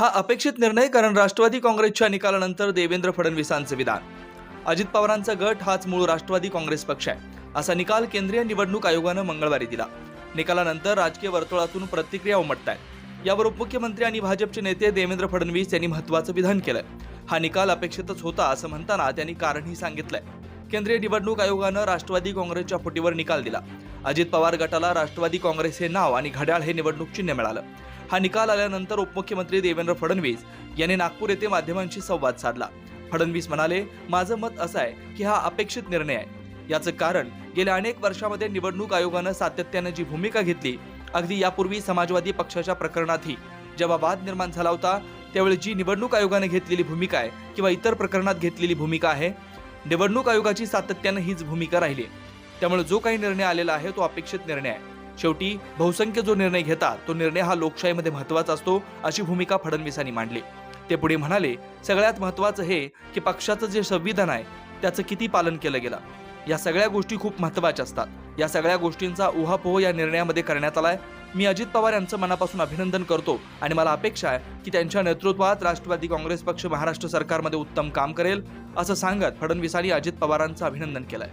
हा अपेक्षित निर्णय कारण राष्ट्रवादी काँग्रेसच्या निकालानंतर देवेंद्र फडणवीसांचे विधान. अजित पवारांचा गट हाच मूळ राष्ट्रवादी काँग्रेस पक्ष आहे. असा निकाल केंद्रीय निवडणूक आयोगानं मंगळवारी दिला. निकालानंतर राजकीय वर्तुळातून प्रतिक्रिया उमटत आहेत यावर उपमुख्यमंत्री आणि भाजपचे नेते देवेंद्र फडणवीस यांनी महत्त्वाचं विधान केलंय. हा निकाल अपेक्षितच होता असं म्हणताना त्यांनी कारणही सांगितलंय. केंद्रीय निवडणूक आयोगानं राष्ट्रवादी काँग्रेसच्या फुटीवर निकाल दिला. अजित पवार गटाला राष्ट्रवादी काँग्रेस हे नाव आणि घड्याळ हे निवडणूक चिन्ह मिळालं. हा निकाल आल्यानंतर उपमुख्यमंत्री देवेंद्र फडणवीस यांनी नागपूर येथे माध्यमांशी संवाद साधला. फडणवीस म्हणाले माझं मत असं आहे की हा अपेक्षित निर्णय आहे. याचं कारण गेल्या अनेक वर्षामध्ये निवडणूक आयोगानं सातत्यानं जी भूमिका घेतली अगदी यापूर्वी समाजवादी पक्षाच्या प्रकरणातही. जेव्हा वाद निर्माण झाला होता त्यावेळी जी निवडणूक आयोगाने घेतलेली भूमिका आहे किंवा इतर प्रकरणात घेतलेली भूमिका आहे निवडणूक आयोगाची सातत्यानं हीच भूमिका राहिली त्यामुळे जो काही निर्णय आलेला आहे तो अपेक्षित निर्णय आहे. शेवटी बहुसंख्य जो निर्णय घेतात तो निर्णय हा लोकशाहीमध्ये महत्त्वाचा असतो अशी भूमिका फडणवीसांनी मांडली. ते पुढे म्हणाले सगळ्यात महत्वाचं हे की पक्षाचं जे संविधान आहे त्याचं किती पालन केलं गेलं? या सगळ्या गोष्टी खूप महत्त्वाच्या असतात. या सगळ्या गोष्टींचा उहापोह या निर्णयामध्ये करण्यात आलाय. मी अजित पवार यांचं मनापासून अभिनंदन करतो आणि मला अपेक्षा आहे की त्यांच्या नेतृत्वात राष्ट्रवादी काँग्रेस पक्ष महाराष्ट्र सरकारमध्ये उत्तम काम करेल असं सांगत फडणवीसांनी अजित पवारांचं अभिनंदन केलंय.